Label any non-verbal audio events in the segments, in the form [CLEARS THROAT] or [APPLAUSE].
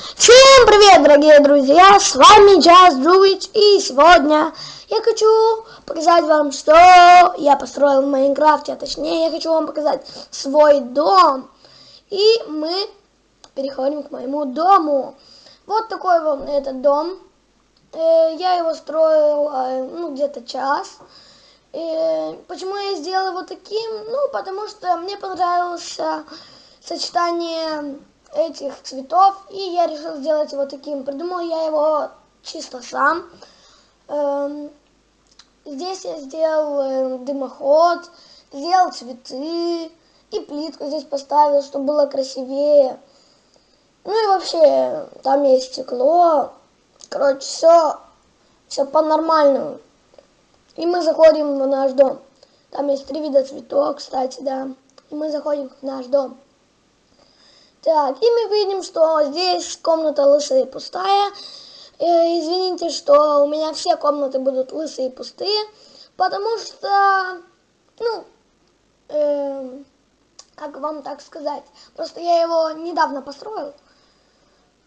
Всем привет, дорогие друзья! С вами Джаз Джувич, и сегодня я хочу показать вам, что я построил в Майнкрафте, а точнее я хочу вам показать свой дом. И мы переходим к моему дому. Вот такой вот этот дом. Э, я его строил э, ну, где-то час. И почему я сделал его таким? Ну, потому что мне понравилось сочетание этих цветов, и я решил сделать его таким. Придумал я его чисто сам. Эм, здесь я сделал э, дымоход, сделал цветы, и плитку здесь поставил, чтобы было красивее. Ну и вообще, там есть стекло. Короче, все, все по-нормальному. И мы заходим в наш дом. Там есть три вида цветов, кстати, да. И мы заходим в наш дом. Так, и мы видим, что здесь комната лысая и пустая. Э, извините, что у меня все комнаты будут лысые и пустые, потому что, ну, э, как вам так сказать, просто я его недавно построил,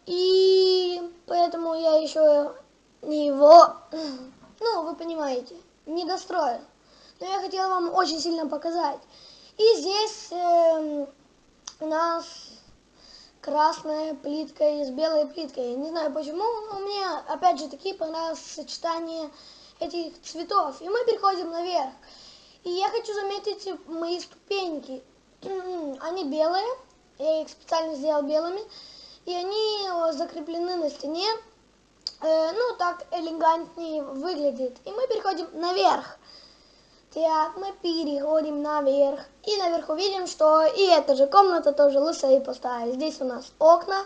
и поэтому я еще не его, [CLEARS THROAT] ну, вы понимаете, не достроил. Но я хотела вам очень сильно показать. И здесь э, у нас красная плитка и с белой плиткой. Не знаю почему, но мне опять же таки понравилось сочетание этих цветов. И мы переходим наверх. И я хочу заметить мои ступеньки. [CLEARS THROAT] Они белые, я их специально сделал белыми. И они закреплены на стене. Э, ну, так элегантнее выглядит. И мы переходим наверх. Так, мы переходим наверх. И наверху видим, что и эта же комната тоже лысая и пустая. Здесь у нас окна.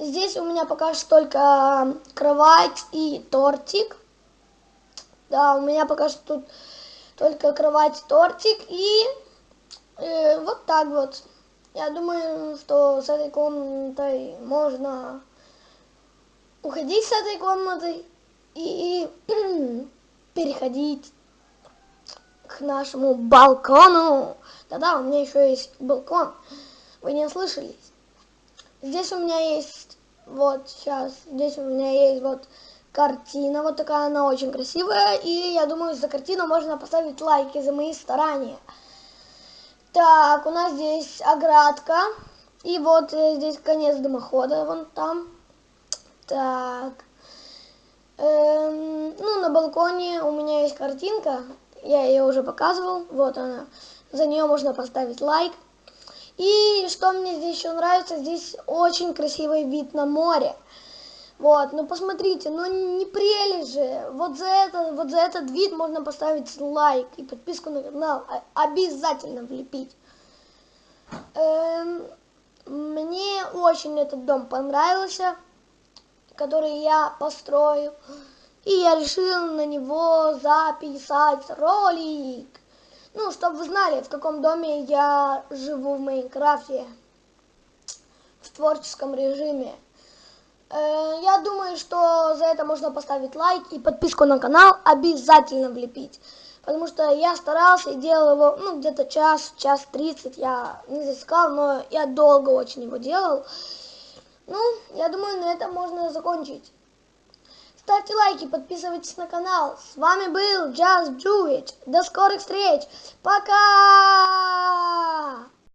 Здесь у меня пока что только кровать и тортик. Да, у меня пока что тут только кровать, тортик и э, вот так вот. Я думаю, что с этой комнатой можно уходить с этой комнатой и, и [CLEARS THROAT] переходить нашему балкону. Да-да, у меня еще есть балкон. Вы не ослышались. Здесь у меня есть, вот сейчас, здесь у меня есть вот картина, вот такая она очень красивая. И я думаю, за картину можно поставить лайки за мои старания. Так, у нас здесь оградка. И вот э, здесь конец дымохода, вон там. Так. Эм, ну, на балконе у меня есть картинка. Я ее уже показывал. Вот она. За нее можно поставить лайк. И что мне здесь еще нравится, здесь очень красивый вид на море. Вот, ну посмотрите, ну не прелесть же. Вот за, это, вот за этот вид можно поставить лайк и подписку на канал. Обязательно влепить. Эм, мне очень этот дом понравился, который я построил. И я решил на него записать ролик. Ну, чтобы вы знали, в каком доме я живу в Майнкрафте. В творческом режиме. Э, я думаю, что за это можно поставить лайк и подписку на канал обязательно влепить. Потому что я старался и делал его, ну, где-то час, час тридцать я не засекал, но я долго очень его делал. Ну, я думаю, на этом можно закончить. Ставьте лайки, подписывайтесь на канал. С вами был Just Do It. До скорых встреч. Пока!